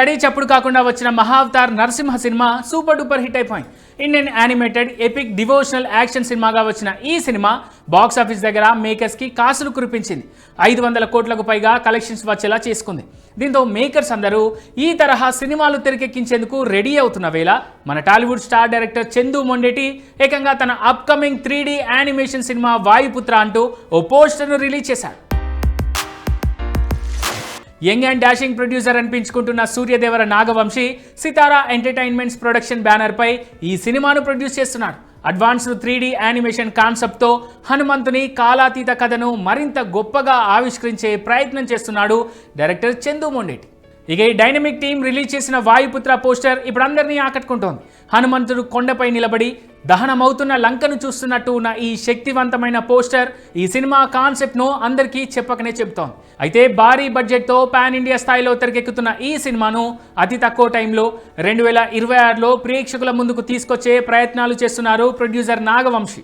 చడి చప్పుడు కాకుండా వచ్చిన Mahavatar Narasimha cinema super duper hit అయిపోయింది. Indian animated epic devotional action సినిమాగా వచ్చిన ఈ సినిమా బాక్స్ ఆఫీస్ దగ్గర మేకర్స్కి కాసులు కురిపించింది. ఐదు వందల కోట్లకు పైగా కలెక్షన్స్ వచ్చేలా చేసుకుంది. దీంతో మేకర్స్ అందరూ ఈ తరహా సినిమాలు తెరకెక్కించేందుకు రెడీ అవుతున్న వేళ మన టాలీవుడ్ స్టార్ డైరెక్టర్ చందు మొండేటి ఏకంగా తన upcoming three animation cinema Vayuputra అంటూ ఓ పోస్టర్ను రిలీజ్ చేశాడు యంగ్ అండ్ డాషింగ్ ప్రొడ్యూసర్ అనిపించుకుంటున్న సూర్యదేవర నాగవంశీ సితారా ఎంటర్టైన్మెంట్స్ ప్రొడక్షన్ బ్యానర్పై ఈ సినిమాను ప్రొడ్యూస్ చేస్తున్నాడు. అడ్వాన్స్డ్ త్రీ డీ యానిమేషన్ కాన్సెప్ట్తో హనుమంతుని కాలాతీత కథను మరింత గొప్పగా ఆవిష్కరించే ప్రయత్నం చేస్తున్నాడు డైరెక్టర్ చందు మొండేటి. ఇక ఈ డైనమిక్ టీం రిలీజ్ చేసిన వాయుపుత్ర పోస్టర్ ఇప్పుడు అందరినీ ఆకట్టుకుంటోంది. హనుమంతుడు కొండపై నిలబడి దహనమవుతున్న లంకను చూస్తున్నట్టు ఉన్న ఈ శక్తివంతమైన పోస్టర్ ఈ సినిమా కాన్సెప్ట్ను అందరికీ చెప్పకనే చెబుతోంది. అయితే భారీ బడ్జెట్తో పాన్ ఇండియా స్థాయిలో తెరకెక్కుతున్న ఈ సినిమాను అతి తక్కువ టైంలో రెండు వేల ఇరవై ఆరులో ప్రేక్షకుల ముందుకు తీసుకొచ్చే ప్రయత్నాలు చేస్తున్నారు ప్రొడ్యూసర్ నాగవంశీ.